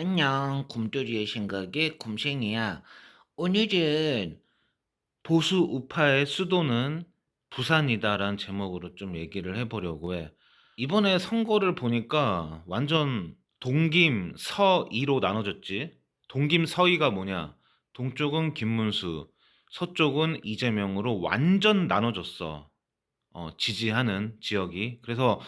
안녕, 곰돌이의 생각에 곰생이야. 오늘은 보수 우파의 수도는 부산이다라는 제목으로 좀 얘기를 해보려고 해. 이번에 선거를 보니까 완전 동김, 서이로 나눠졌지. 동김, 서이가 뭐냐? 동쪽은 김문수, 서쪽은 이재명으로 완전 나눠졌어. 어, 지지하는 지역이. 그래서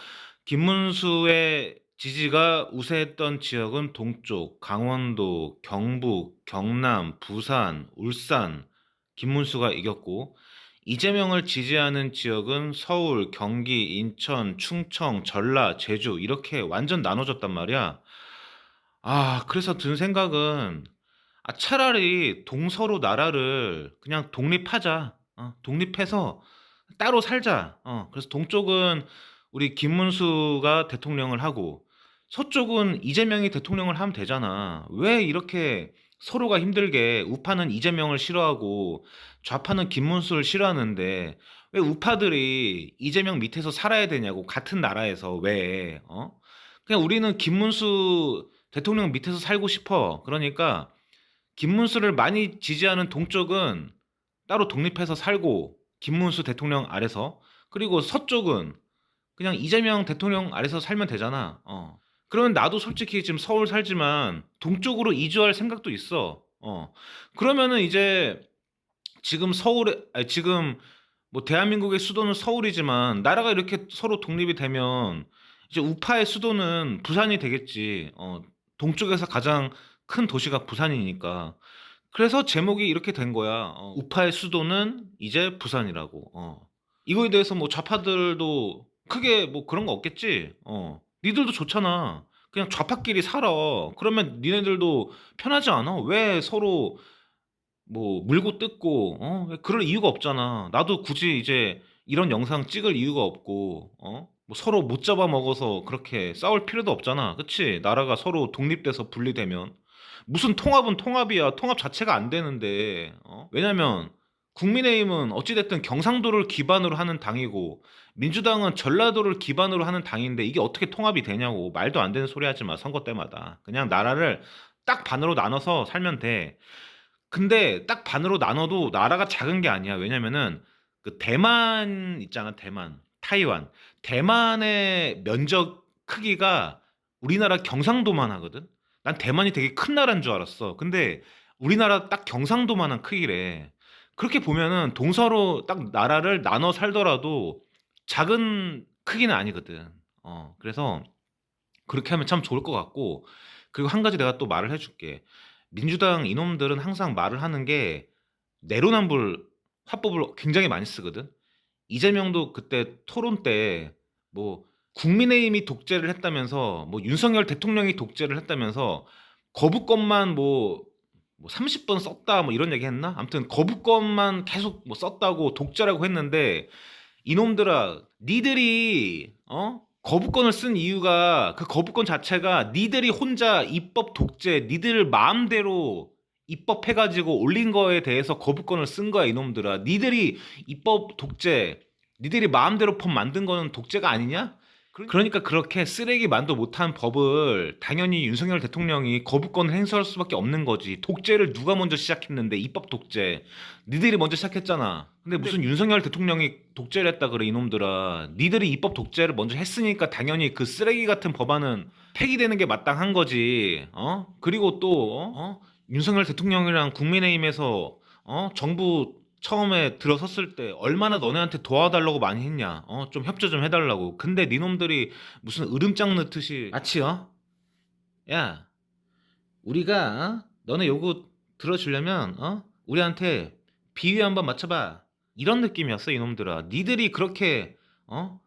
김문수의 지지가 우세했던 지역은 동쪽, 강원도, 경북, 경남, 부산, 울산, 김문수가 이겼고, 이재명을 지지하는 지역은 서울, 경기, 인천, 충청, 전라, 제주, 이렇게 완전 나눠졌단 말이야. 아, 그래서 든 생각은, 아, 차라리 동서로 나라를 그냥 독립하자. 어, 독립해서 따로 살자. 어, 그래서 동쪽은 우리 김문수가 대통령을 하고 서쪽은 이재명이 대통령을 하면 되잖아. 왜 이렇게 서로가 힘들게 우파는 이재명을 싫어하고 좌파는 김문수를 싫어하는데 왜 우파들이 이재명 밑에서 살아야 되냐고 같은 나라에서 왜 어? 그냥 우리는 김문수 대통령 밑에서 살고 싶어. 그러니까 김문수를 많이 지지하는 동쪽은 따로 독립해서 살고 김문수 대통령 아래서 그리고 서쪽은 그냥 이재명 대통령 아래서 살면 되잖아. 어. 그러면 나도 솔직히 지금 서울 살지만 동쪽으로 이주할 생각도 있어. 어. 그러면은 이제 지금 서울에 아니 지금 뭐 대한민국의 수도는 서울이지만 나라가 이렇게 서로 독립이 되면 이제 우파의 수도는 부산이 되겠지. 어. 동쪽에서 가장 큰 도시가 부산이니까. 그래서 제목이 이렇게 된 거야. 어, 우파의 수도는 이제 부산이라고. 어. 이거에 대해서 뭐 좌파들도 크게 뭐 그런 거 없겠지. 어. 니들도 좋잖아. 그냥 좌파끼리 살아. 그러면 니네들도 편하지 않아? 왜 서로 뭐 물고 뜯고 어? 왜 그럴 이유가 없잖아. 나도 굳이 이제 이런 영상 찍을 이유가 없고 어? 뭐 서로 못 잡아 먹어서 그렇게 싸울 필요도 없잖아. 그치? 나라가 서로 독립돼서 분리되면 무슨 통합은 통합이야. 통합 자체가 안 되는데. 어? 왜냐면 국민의힘은 어찌됐든 경상도를 기반으로 하는 당이고 민주당은 전라도를 기반으로 하는 당인데 이게 어떻게 통합이 되냐고 말도 안 되는 소리 하지 마 선거 때마다. 그냥 나라를 딱 반으로 나눠서 살면 돼. 근데 딱 반으로 나눠도 나라가 작은 게 아니야. 왜냐면은 그 대만 있잖아 대만 타이완. 대만의 면적 크기가 우리나라 경상도만 하거든? 난 대만이 되게 큰 나라인 줄 알았어. 근데 우리나라 딱 경상도만한 크기래 그렇게 보면은 동서로 딱 나라를 나눠 살더라도 작은 크기는 아니거든. 어, 그래서 그렇게 하면 참 좋을 것 같고, 그리고 한 가지 내가 또 말을 해줄게. 민주당 이놈들은 항상 말을 하는 게 내로남불 화법을 굉장히 많이 쓰거든. 이재명도 그때 토론 때 뭐 국민의힘이 독재를 했다면서 뭐 윤석열 대통령이 독재를 했다면서 거부권만 뭐 뭐 30번 썼다 뭐 이런 얘기 했나? 아무튼 거부권만 계속 뭐 썼다고 독재라고 했는데 이놈들아 니들이 어? 거부권을 쓴 이유가 그 거부권 자체가 니들이 혼자 입법 독재 니들 마음대로 입법해가지고 올린 거에 대해서 거부권을 쓴 거야 이놈들아 니들이 입법 독재 니들이 마음대로 법 만든 거는 독재가 아니냐? 그러니까 그렇게 쓰레기 만도 못한 법을 당연히 윤석열 대통령이 거부권을 행사할 수밖에 없는 거지. 독재를 누가 먼저 시작했는데 입법 독재. 니들이 먼저 시작했잖아. 근데 무슨 윤석열 대통령이 독재를 했다 그래 이놈들아. 니들이 입법 독재를 먼저 했으니까 당연히 그 쓰레기 같은 법안은 폐기되는 게 마땅한 거지. 어? 그리고 또 어? 윤석열 대통령이랑 국민의힘에서 어? 정부 처음에 들어섰을 때 얼마나 너네한테 도와달라고 많이 했냐. 어, 좀 협조 좀 해달라고. 근데 니놈들이 무슨 으름장 넣듯이 마치 어? 야, 우리가 어? 너네 요구 들어주려면 어? 우리한테 비위 한번 맞춰봐. 이런 느낌이었어 이놈들아. 니들이 그렇게 어?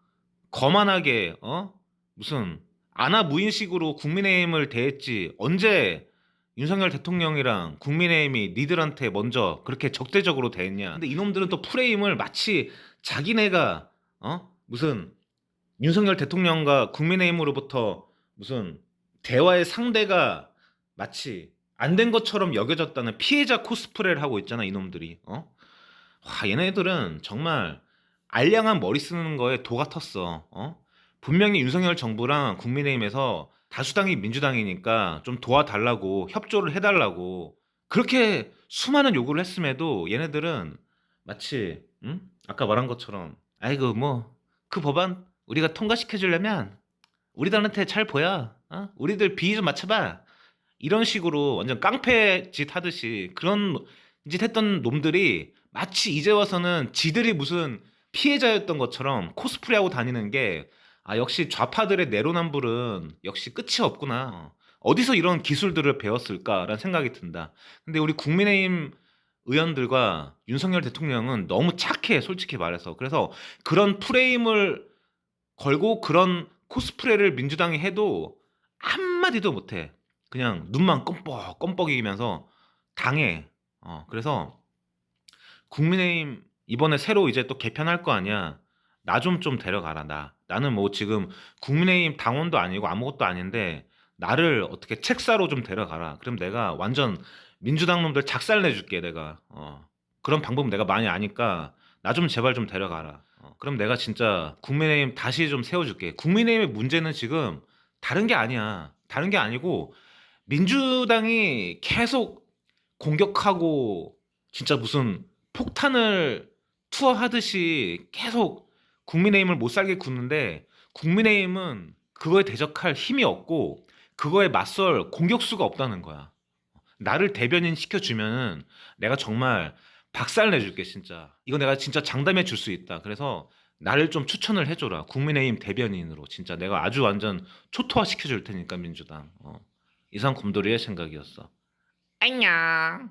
거만하게 어? 무슨 아나 무인식으로 국민의힘을 대했지. 언제 윤석열 대통령이랑 국민의힘이 니들한테 먼저 그렇게 적대적으로 대했냐. 근데 이놈들은 또 프레임을 마치 자기네가 어 무슨 윤석열 대통령과 국민의힘으로부터 무슨 대화의 상대가 마치 안 된 것처럼 여겨졌다는 피해자 코스프레를 하고 있잖아 이놈들이 어? 와 얘네들은 정말 알량한 머리 쓰는 거에 도 같았어 어? 분명히 윤석열 정부랑 국민의힘에서 다수당이 민주당이니까 좀 도와달라고 협조를 해달라고 그렇게 수많은 요구를 했음에도 얘네들은 마치 응? 아까 말한 것처럼 아이고 뭐 그 법안 우리가 통과시켜 주려면 우리들한테 잘 보여 어? 우리들 비위 좀 맞춰봐 이런 식으로 완전 깡패 짓 하듯이 그런 짓 했던 놈들이 마치 이제 와서는 지들이 무슨 피해자였던 것처럼 코스프레하고 다니는 게 아, 역시 좌파들의 내로남불은 역시 끝이 없구나. 어디서 이런 기술들을 배웠을까라는 생각이 든다. 근데 우리 국민의힘 의원들과 윤석열 대통령은 너무 착해, 솔직히 말해서. 그래서 그런 프레임을 걸고 그런 코스프레를 민주당이 해도 한마디도 못해. 그냥 눈만 껌뻑, 껌뻑이면서 당해. 어, 그래서 국민의힘 이번에 새로 이제 또 개편할 거 아니야. 나 좀좀 데려가라 나. 나는 뭐 지금 국민의힘 당원도 아니고 아무것도 아닌데 나를 어떻게 책사로 좀 데려가라. 그럼 내가 완전 민주당 놈들 작살 내줄게 내가. 어. 그런 방법 내가 많이 아니까 나 좀 제발 좀 데려가라. 어. 그럼 내가 진짜 국민의힘 다시 좀 세워줄게. 국민의힘의 문제는 지금 다른 게 아니야. 다른 게 아니고 민주당이 계속 공격하고 진짜 무슨 폭탄을 투하하듯이 계속 국민의힘을 못 살게 굽는데 국민의힘은 그거에 대적할 힘이 없고 그거에 맞설 공격수가 없다는 거야. 나를 대변인 시켜주면은 내가 정말 박살 내줄게 진짜. 이거 내가 진짜 장담해 줄 수 있다. 그래서 나를 좀 추천을 해줘라. 국민의힘 대변인으로 진짜 내가 아주 완전 초토화 시켜줄 테니까 민주당. 어. 이상 곰돌이의 생각이었어. 안녕.